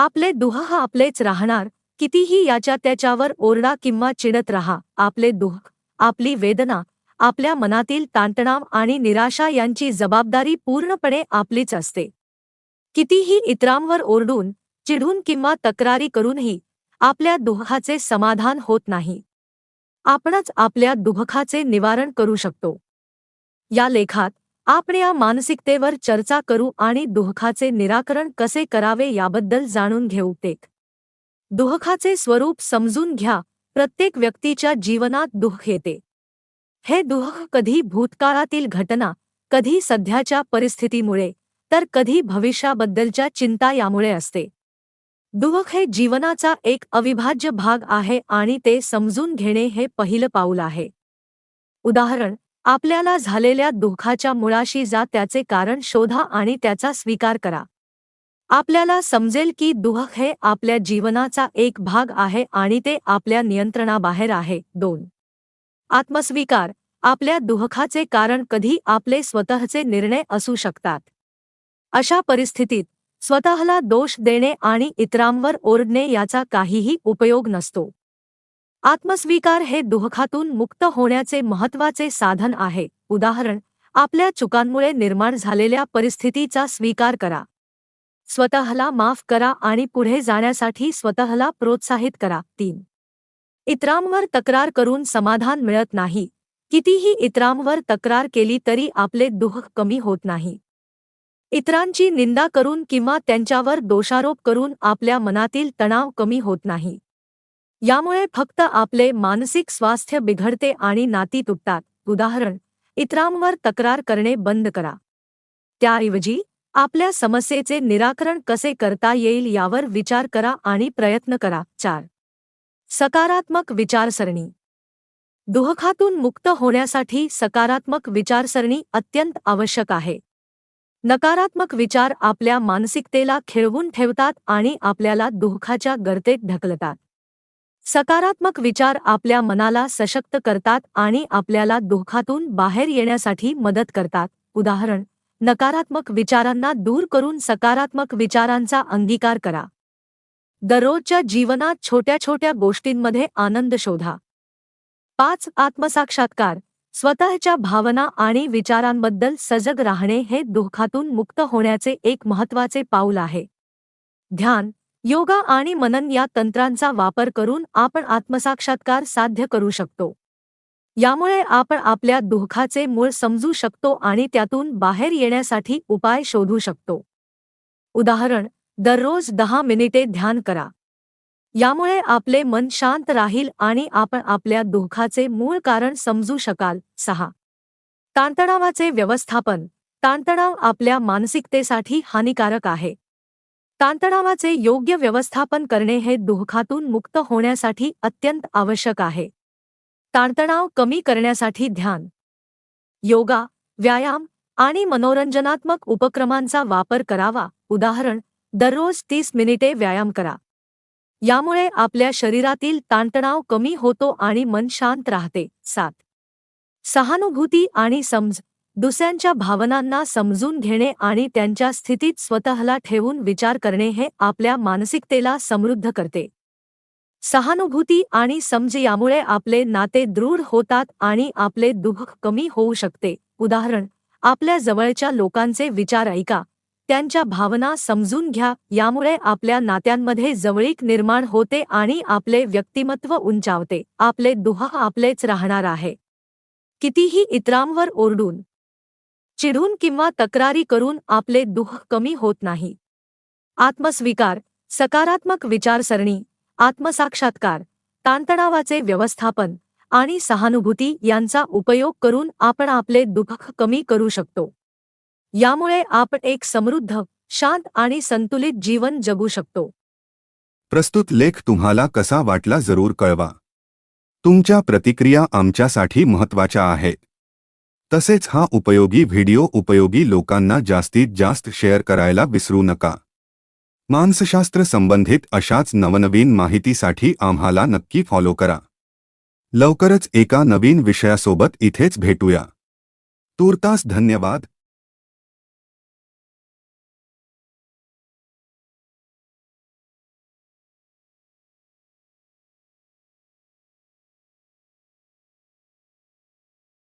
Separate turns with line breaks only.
आपले दुःख आपलेच राहणार कितीही याच्या त्याच्यावर ओरडा किंवा चिडत राहा आपले दुःख आपली वेदना आपल्या मनातील ताणतणाव आणि निराशा यांची जबाबदारी पूर्णपणे आपलीच असते. कितीही इतरांवर ओरडून चिडून किंवा तक्रारी करूनही आपल्या दुःखाचे समाधान होत नाही. आपणच आपल्या दुःखाचे निवारण करू शकतो. या लेखात आपण या मानसिकतेवर चर्चा करू आणि दुःखाचे निराकरण कसे करावे याबद्दल जाणून घेऊ तेक. दुःखाचे स्वरूप समजून घ्या प्रत्येक व्यक्तीच्या जीवनात दुःख येते. हे दुःख कधी भूतकाळातील घटना कधी सध्याच्या परिस्थितीमुळे तर कधी भविष्याबद्दलच्या चिंता यामुळे असते. दुःख हे जीवनाचा एक अविभाज्य भाग आहे आणि ते समजून घेणे हे पहिलं पाऊल आहे. उदाहरण आपल्याला झालेल्या दुःखाच्या मुळाशी जा त्याचे कारण शोधा आणि त्याचा स्वीकार करा. आपल्याला समजेल की दुःख हे आपल्या जीवनाचा एक भाग आहे आणि ते आपल्या नियंत्रणाबाहेर आहे. दोन. आत्मस्वीकार. आपल्या दुःखाचे कारण कधी आपले स्वतःचे निर्णय असू शकतात. अशा परिस्थितीत स्वतःला दोष देणे आणि इतरांवर ओरडणे याचा काहीही उपयोग नसतो. आत्मस्वीकार हे दुःखातून मुक्त होण्याचे महत्त्वाचे साधन आहे. उदाहरण आपल्या चुकांमुळे निर्माण झालेल्या परिस्थितीचा स्वीकार करा. स्वतःला माफ करा आणि पुढे जाण्यासाठी स्वतःला प्रोत्साहित करा. तीन. इतरांवर तक्रार करून समाधान मिळत नाही. कितीही इतरांवर तक्रार केली तरी आपले दुःख कमी होत नाही. इतरांची निंदा करून किंवा त्यांच्यावर दोषारोप करून आपल्या मनातील तणाव कमी होत नाही. यामुळे फक्त आपले मानसिक स्वास्थ्य बिघडते आणि नाती तुटतात. उदाहरण इतरांवर तक्रार करणे बंद करा. त्याऐवजी आपल्या समस्येचे निराकरण कसे करता येईल यावर विचार करा आणि प्रयत्न करा. चार सकारात्मक विचारसरणी. दुःखातून मुक्त होण्यासाठी सकारात्मक विचारसरणी अत्यंत आवश्यक आहे. नकारात्मक विचार आपल्या मानसिकतेला खिळवून ठेवतात आणि आपल्याला दुःखाच्या गर्तेत ढकलतात. सकारात्मक विचार आपल्या मनाला सशक्त करतात आणि आपल्याला दुःखातून बाहेर येण्यासाठी मदत करतात. उदाहरण नकारात्मक विचारांना दूर करून सकारात्मक विचारांचा अंगीकार करा. दररोजच्या जीवनात छोट्या छोट्या गोष्टींमध्ये आनंद शोधा. पाच आत्मसाक्षात्कार स्वतःच्या भावना आणि विचारांबद्दल सजग राहणे हे दुःखातून मुक्त होण्याचे एक महत्त्वाचे पाऊल आहे. ध्यान योगा आणि मनन या तंत्रांचा वापर करून आपण आत्मसाक्षात्कार साध्य करू शकतो. यामुळे आपण आपल्या दुःखाचे मूळ समजू शकतो आणि त्यातून बाहेर येण्यासाठी उपाय शोधू शकतो. उदाहरण दररोज दहा मिनिटे ध्यान करा. यामुळे आपले मन शांत राहील आणि आपण आपल्या दुःखाचे मूळ कारण समजू शकाल सहा. ताणतणावाचे व्यवस्थापन ताणतणाव आपल्या मानसिकतेसाठी हानिकारक आहे. ताणतणावाचे योग्य व्यवस्थापन करणे हे दुःखातून मुक्त होण्यासाठी अत्यंत आवश्यक आहे. ताणतणाव कमी करण्यासाठी ध्यान योगा व्यायाम आणि मनोरंजनात्मक उपक्रमांचा वापर करावा. उदाहरण दररोज तीस मिनिटे व्यायाम करा. यामुळे आपल्या शरीरातील ताणतणाव कमी होतो आणि मन शांत राहते. सात सहानुभूती आणि समज दुसऱ्यांच्या भावनांना समजून घेणे आणि त्यांच्या स्थितीत स्वतःला ठेवून विचार करणे हे आपल्या मानसिकतेला समृद्ध करते. सहानुभूती आणि समज यामुळे आपले नाते दृढ होतात आणि आपले दुःख कमी होऊ शकते. उदाहरण आपल्या जवळच्या लोकांचे विचार ऐका. त्यांच्या भावना समजून घ्या. यामुळे आपल्या नात्यांमध्ये जवळीक निर्माण होते आणि आपले व्यक्तिमत्व उंचावते. आपले दुःख आपलेच राहणार आहे. कितीही इतरांवर ओरडून चिडून किंवा तक्रारी करून आपले दुःख कमी होत नाही. आत्मस्वीकार सकारात्मक विचारसरणी आत्मसाक्षात्कार ताणतणावाचे व्यवस्थापन आणि सहानुभूती यांचा उपयोग करून आपण आपले दुःख कमी करू शकतो. यामुळे आपण एक समृद्ध शांत आणि संतुलित जीवन जगू शकतो.
प्रस्तुत लेख तुम्हाला कसा वाटला जरूर कळवा. तुमच्या प्रतिक्रिया आमच्यासाठी महत्त्वाच्या आहेत. तसेच हा उपयोगी व्हिडिओ उपयोगी लोकांना जास्तीत जास्त शेअर करायला विसरू नका. मानसशास्त्र संबंधित अशाच नवनवीन माहितीसाठी आम्हाला नक्की फॉलो करा. लवकरच एका नवीन विषयासोबत इथेच भेटूया. तूर्तास धन्यवाद.